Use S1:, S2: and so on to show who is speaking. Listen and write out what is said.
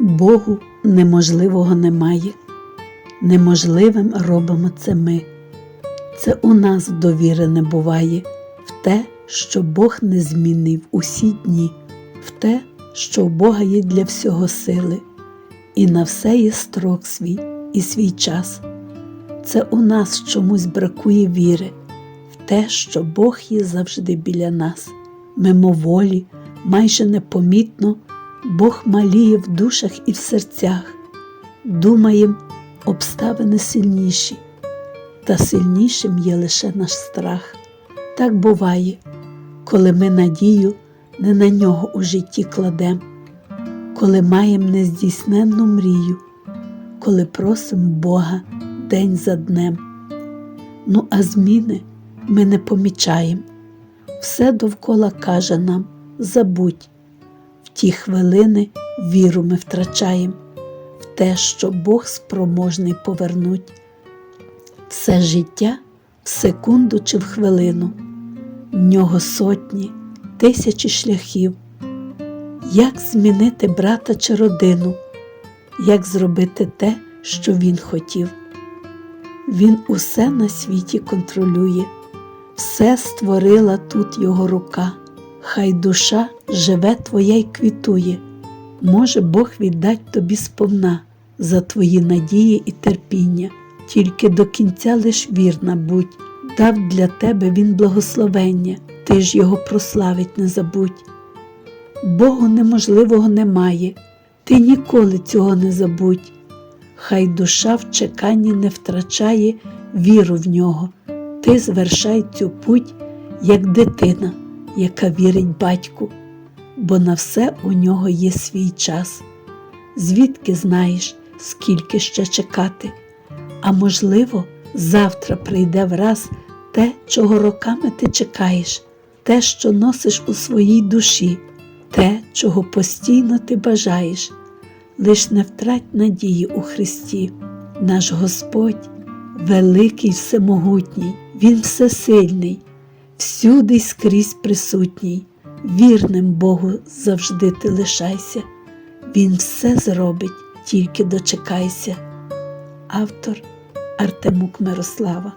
S1: Богу неможливого немає. Неможливим робимо це ми. Це у нас довірене буває в те, що Бог не змінив усі дні, в те, що у Бога є для всього сили, і на все є строк свій і свій час. Це у нас чомусь бракує віри в те, що Бог є завжди біля нас, мимоволі, майже непомітно, Бог маліє в душах і в серцях, думаєм, обставини сильніші, та сильнішим є лише наш страх. Так буває, коли ми надію не на нього у житті кладем, коли маємо нездійсненну мрію, коли просимо Бога день за днем. Ну, а зміни ми не помічаємо. Все довкола каже нам забудь. Ті хвилини віру ми втрачаємо в те, що Бог спроможний повернуть. Все життя в секунду чи в хвилину, в нього сотні, тисячі шляхів. Як змінити брата чи родину, як зробити те, що він хотів? Він усе на світі контролює, все створила тут його рука, хай душа живе твоя й квітує, може Бог віддать тобі сповна за твої надії і терпіння, тільки до кінця лиш вірна будь, дав для тебе він благословення, ти ж його прославить не забудь. Богу неможливого немає, ти ніколи цього не забудь. Хай душа в чеканні не втрачає віру в нього, ти звершай цю путь, як дитина, яка вірить батьку, бо на все у нього є свій час. Звідки знаєш, скільки ще чекати? А можливо, завтра прийде враз те, чого роками ти чекаєш, те, що носиш у своїй душі, те, чого постійно ти бажаєш лиш не втрать надії у Христі. Наш Господь великий, всемогутній, Він всесильний, всюди й скрізь присутній, вірним Богу завжди ти лишайся, Він все зробить, тільки дочекайся. Автор Артемук Мирослава